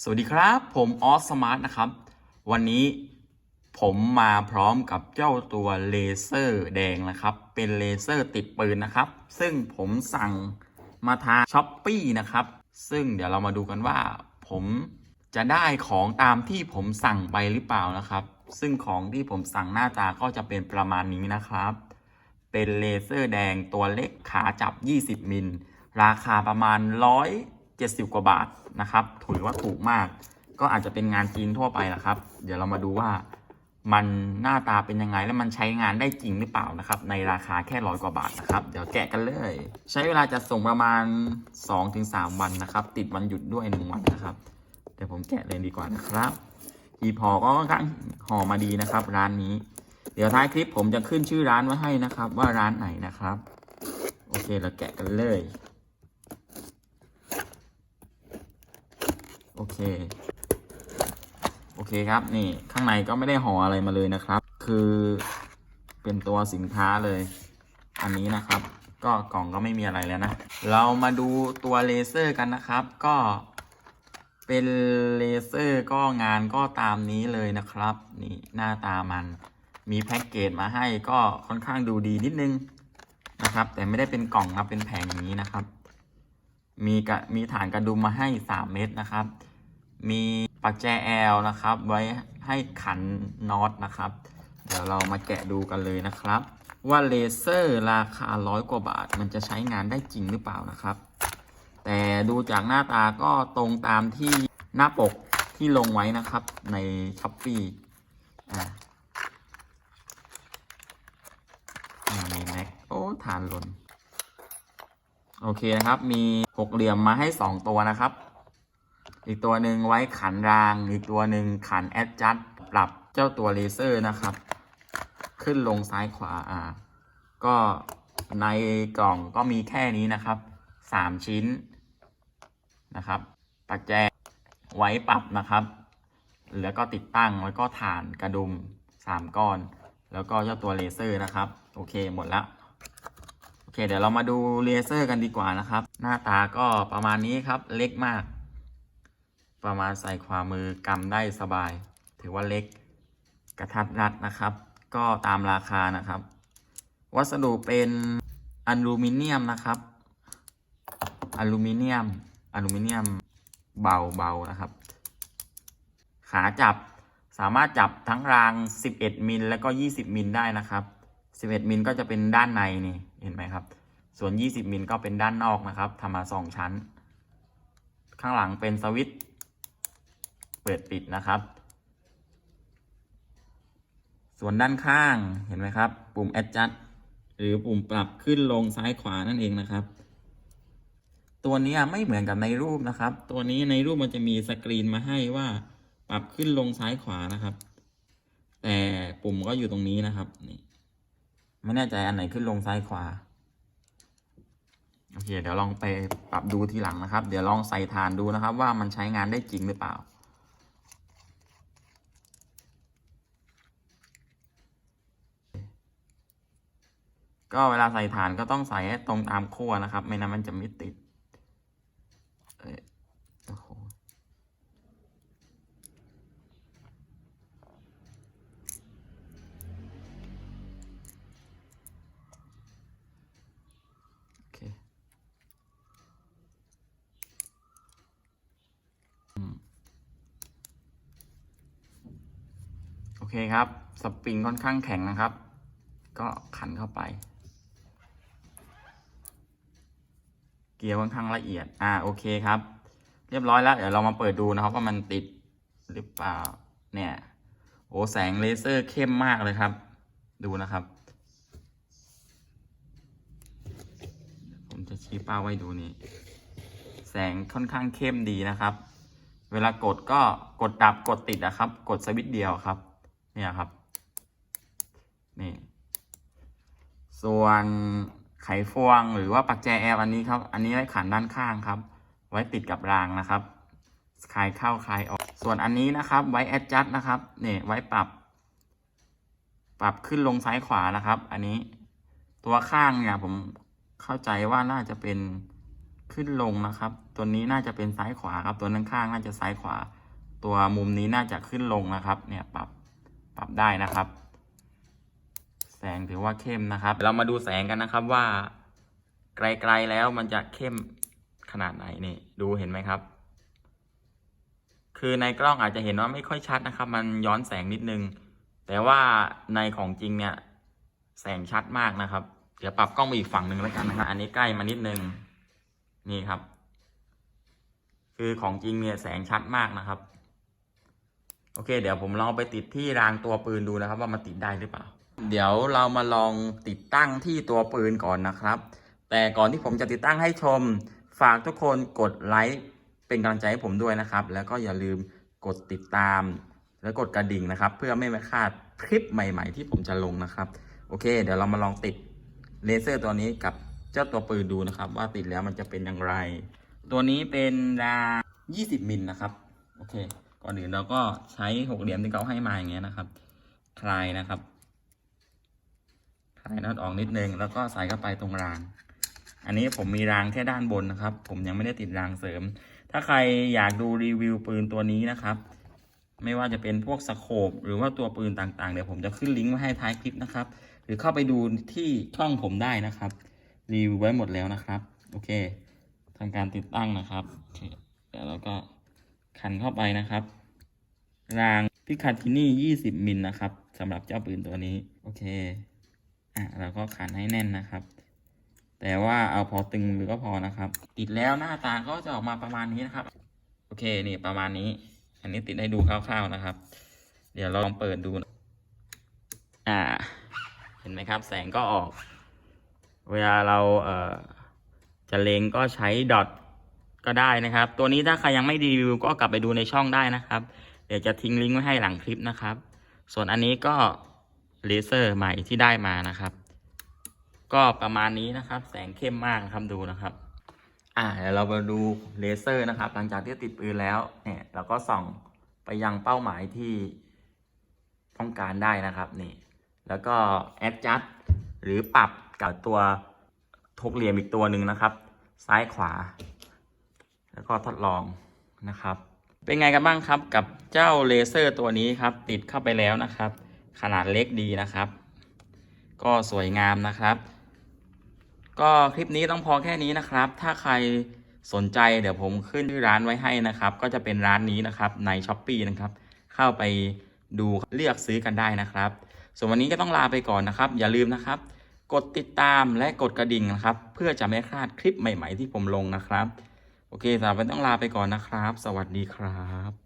สวัสดีครับ ผมออสสมาร์ทนะครับ วันนี้ผมมาพร้อมกับเจ้าตัวเลเซอร์แดงนะครับ เป็นเลเซอร์ติดปืนนะครับ ซึ่งผมสั่งมาทางช้อปปีนะครับ ซึ่งเดี๋ยวเรามาดูกันว่า ผมจะได้ของตามที่ผมสั่งไปหรือเปล่านะครับ ซึ่งของที่ผมสั่งหน้าตาก็จะเป็นประมาณนี้นะครับ เป็นเลเซอร์แดงตัวเล็กขาจับ 20 มิล ราคาประมาณ 70 กว่าบาทนะครับถือว่าถูกมาก ก็อาจจะเป็นงานจีนทั่วไปแหละครับ เดี๋ยวเรามาดูว่ามันหน้าตาเป็นยังไงและมันใช้งานได้จริงหรือเปล่านะครับ ในราคาแค่ร้อยกว่าบาทนะครับ เดี๋ยวแกะกันเลย ใช้เวลาจะส่งประมาณ 2-3 วันนะครับ ติดวันหยุดด้วย 1 วันนะครับเดี๋ยวผมแกะเลยดีกว่านะครับอีพอก็ค่อนข้างห่อมาดีนะครับ ร้านนี้ เดี๋ยวท้ายคลิปผมจะขึ้นชื่อร้านไว้ให้นะครับ ว่าร้านไหนนะครับ โอเคเราแกะกันเลย อเค โอเคครับนี่ข้างในก็ไม่ได้ห่ออะไรมาเลยนะครับ คือเป็นตัวสินค้าเลย อันนี้นะครับ ก็กล่องก็ไม่มีอะไรแล้วนะ เรามาดูตัวเลเซอร์กันนะครับ ก็เป็นเลเซอร์ก็งานก็ตามนี้เลยนะครับ นี่หน้าตามันมีแพ็กเกจมาให้ก็ค่อนข้างดูดีนิดนึงนะครับ แต่ไม่ได้เป็นกล่องนะเป็นแผงอย่างนี้นะครับ มีกะมีฐานกระดุมมาให้3เม็ดนะครับ มีปักแจแอลนะครับ ไว้ให้ขันน็อตนะครับ เดี๋ยวเรามาแกะดูกันเลยนะครับ ว่าเลเซอร์ราคาร้อยกว่าบาท มันจะใช้งานได้จริงหรือเปล่านะครับ แต่ดูจากหน้าตาก็ตรงตามที่หน้าปกที่ลงไว้นะครับในช้อปปี้อ่าอ่ามีแม็กโอ้ฐานหล่นโอเคนะครับ มีหกเหลี่ยมมาให้สองตัวนะครับ อีกตัวหนึ่งไว้ขันราง อีกตัวหนึ่งขันแอดจัดปรับเจ้าตัวเลเซอร์นะครับ ขึ้นลงซ้ายขวาอ่าก็ในกล่องก็มีแค่นี้นะครับสามชิ้นนะครับปักแจไว้ปรับนะครับ แล้วก็ติดตั้งแล้วก็ฐานกระดุมสามก้อน แล้วก็เจ้าตัวเลเซอร์นะครับ โอเคหมดแล้วโอเค เดี๋ยวเรามาดูเลเซอร์กันดีกว่านะครับ หน้าตาก็ประมาณนี้ครับเล็กมาก ประมาณใส่ความมือกำได้สบาย ถือว่าเล็กกระทัดรัดนะครับ ก็ตามราคานะครับ วัสดุเป็นอลูมิเนียมนะครับ อลูมิเนียม อลูมิเนียมเบาๆนะครับ ขาจับสามารถจับทั้งราง 11 มิลแล้วก็ 20 มิลได้นะครับ 11 มิลก็จะเป็นด้านในนี่เห็นไหมครับ ส่วน 20 มิลก็เป็นด้านนอกนะครับทำมา 2 ชั้น ข้างหลังเป็นสวิตช์ เปิดปิดนะครับ ส่วนด้านข้างเห็นไหมครับ ปุ่ม adjust หรือปุ่มปรับขึ้นลงซ้ายขวานั่นเองนะครับ ตัวนี้ไม่เหมือนกับในรูปนะครับ ตัวนี้ในรูปมันจะมีสกรีนมาให้ว่าปรับขึ้นลงซ้ายขวานะครับ แต่ปุ่มก็อยู่ตรงนี้นะครับนี่ไม่แน่ใจอันไหนขึ้นลงซ้ายขวาโอเคเดี๋ยวลองไปปรับดูทีหลังนะครับ เดี๋ยวลองใส่ฐานดูนะครับ ว่ามันใช้งานได้จริงหรือเปล่า ก็เวลาใส่ฐานก็ต้องใส่ให้ตรงตามขั้วนะครับ ไม่นั้นมันจะไม่ติดเอ้ยโอ้โหโอเคอืมโอเคครับ สปริงค่อนข้างแข็งนะครับ ก็ขันเข้าไป เกียร์ค่อนข้างละเอียด อ่า โอเคครับ เรียบร้อยแล้ว เดี๋ยวเรามาเปิดดูนะครับว่ามันติดหรือเปล่า เนี่ย โอ้ แสงเลเซอร์เข้มมากเลยครับ ดูนะครับ ผมจะชี้เป้าไว้ดูนี่ แสงค่อนข้างเข้มดีนะครับ เวลากดก็กดดับกดติดนะครับ กดสวิตช์เดียวครับ เนี่ยครับ นี่ ส่วน ไขควงหรือว่าปักแจแอลอันนี้ครับ อันนี้ไว้ขันด้านข้างครับ ไว้ติดกับรางนะครับคลายเข้าคลายออก ส่วนอันนี้นะครับ ไว้แอดจัดนะครับเนี่ยไว้ปรับ ปรับขึ้นลงซ้ายขวานะครับ อันนี้ตัวข้างเนี่ยผมเข้าใจว่าน่าจะเป็นขึ้นลงนะครับ ตัวนี้น่าจะเป็นซ้ายขวาครับ ตัวด้านข้างน่าจะซ้ายขวา ตัวมุมนี้น่าจะขึ้นลงนะครับ เนี่ยปรับปรับได้นะครับ แสงถือว่าเข้มนะครับ เรามาดูแสงกันนะครับว่า ไกลๆแล้วมันจะเข้มขนาดไหนนี่ ดูเห็นไหมครับ คือในกล้องอาจจะเห็นว่าไม่ค่อยชัดนะครับ มันย้อนแสงนิดนึง แต่ว่าในของจริงเนี่ย แสงชัดมากนะครับ เดี๋ยวปรับกล้องไปอีกฝั่งหนึ่งแล้วกันนะครับ อันนี้ใกล้มานิดนึง นี่ครับ คือของจริงเนี่ยแสงชัดมากนะครับ โอเค เดี๋ยวผมลองไปติดที่รางตัวปืนดูนะครับ ว่ามันติดได้หรือเปล่า เดี๋ยวเรามาลองติดตั้งที่ตัวปืนก่อนนะครับ แต่ก่อนที่ผมจะติดตั้งให้ชม ฝากทุกคนกดไลค์เป็นกำลังใจให้ผมด้วยนะครับ แล้วก็อย่าลืมกดติดตาม และกดกระดิ่งนะครับ เพื่อไม่ให้พลาดคลิปใหม่ ๆ ที่ผมจะลงนะครับ โอเค เดี๋ยวเรามาลองติดเลเซอร์ตัวนี้กับเจ้าตัวปืนดูนะครับ ว่าติดแล้วมันจะเป็นอย่างไร ตัวนี้เป็นรา20มิลนะครับโอเค ก่อนอื่นเราก็ใช้หกเหลี่ยมที่เขาให้มาอย่างเงี้ยนะครับ คลายนะครับายน็อตออกนิดนึงแล้วก็ใส่เข้าไปตรงราง อันนี้ผมมีรางแค่ด้านบนนะครับ ผมยังไม่ได้ติดรางเสริม ถ้าใครอยากดูรีวิวปืนตัวนี้นะครับ ไม่ว่าจะเป็นพวกสโคปหรือว่าตัวปืนต่างๆ เดี๋ยวผมจะขึ้นลิงก์ไว้ให้ท้ายคลิปนะครับ หรือเข้าไปดูที่ช่องผมได้นะครับ รีวิวไว้หมดแล้วนะครับ โอเคทำการติดตั้งนะครับโอเคเดี๋ยวเราก็ขันเข้าไปนะครับ รางพิคาทินี่ 20 มิลนะครับสำหรับเจ้าปืนตัวนี้ โอเค อะเราก็ขันให้แน่นนะครับ แต่ว่าเอาพอตึงมือก็พอนะครับ ติดแล้วหน้าตาก็จะออกมาประมาณนี้นะครับ โอเคนี่ประมาณนี้ อันนี้ติดให้ดูคร่าวๆนะครับ เดี๋ยวเราลองเปิดดู อ่า เห็นไหมครับ แสงก็ออก เวลาเราเอ่อจะเลงก็ใช้ดอทก็ได้นะครับ ตัวนี้ถ้าใครยังไม่รีวิวก็กลับไปดูในช่องได้นะครับ เดี๋ยวจะทิ้งลิงก์ไว้ให้หลังคลิปนะครับ ส่วนอันนี้ก็ เลเซอร์ใหม่ที่ได้มานะครับ ก็ประมาณนี้นะครับ แสงเข้มมากครับดูนะครับ อ่าเดี๋ยวเรามาดูเลเซอร์นะครับ หลังจากที่ติดปืนแล้วเนี่ยเราก็ส่องไปยังเป้าหมายที่ต้องการได้นะครับนี่แล้วก็ adjust หรือปรับกับตัวทกเหลี่ยมอีกตัวหนึ่งนะครับ ซ้ายขวา แล้วก็ทดลองนะครับ เป็นไงกันบ้างครับกับเจ้าเลเซอร์ตัวนี้ครับ ติดเข้าไปแล้วนะครับ ขนาดเล็กดีนะครับ ก็สวยงามนะครับ ก็คลิปนี้ต้องพอแค่นี้นะครับ ถ้าใครสนใจเดี๋ยวผมขึ้นที่ร้านไว้ให้นะครับ ก็จะเป็นร้านนี้นะครับใน s h อ p e e นะครับ เข้าไปดูเลือกซื้อกันได้นะครับ ส่วนวันนี้ก็ต้องลาไปก่อนนะครับ อย่าลืมนะครับ กดติดตามและกดกระดิ่งนะครับ เพื่อจะไม่พลาดคลิปใหม่ ๆ ที่ผมลงนะครับ โอเคสำหรับวันนี้ต้องลาไปก่อนนะครับ สวัสดีครับ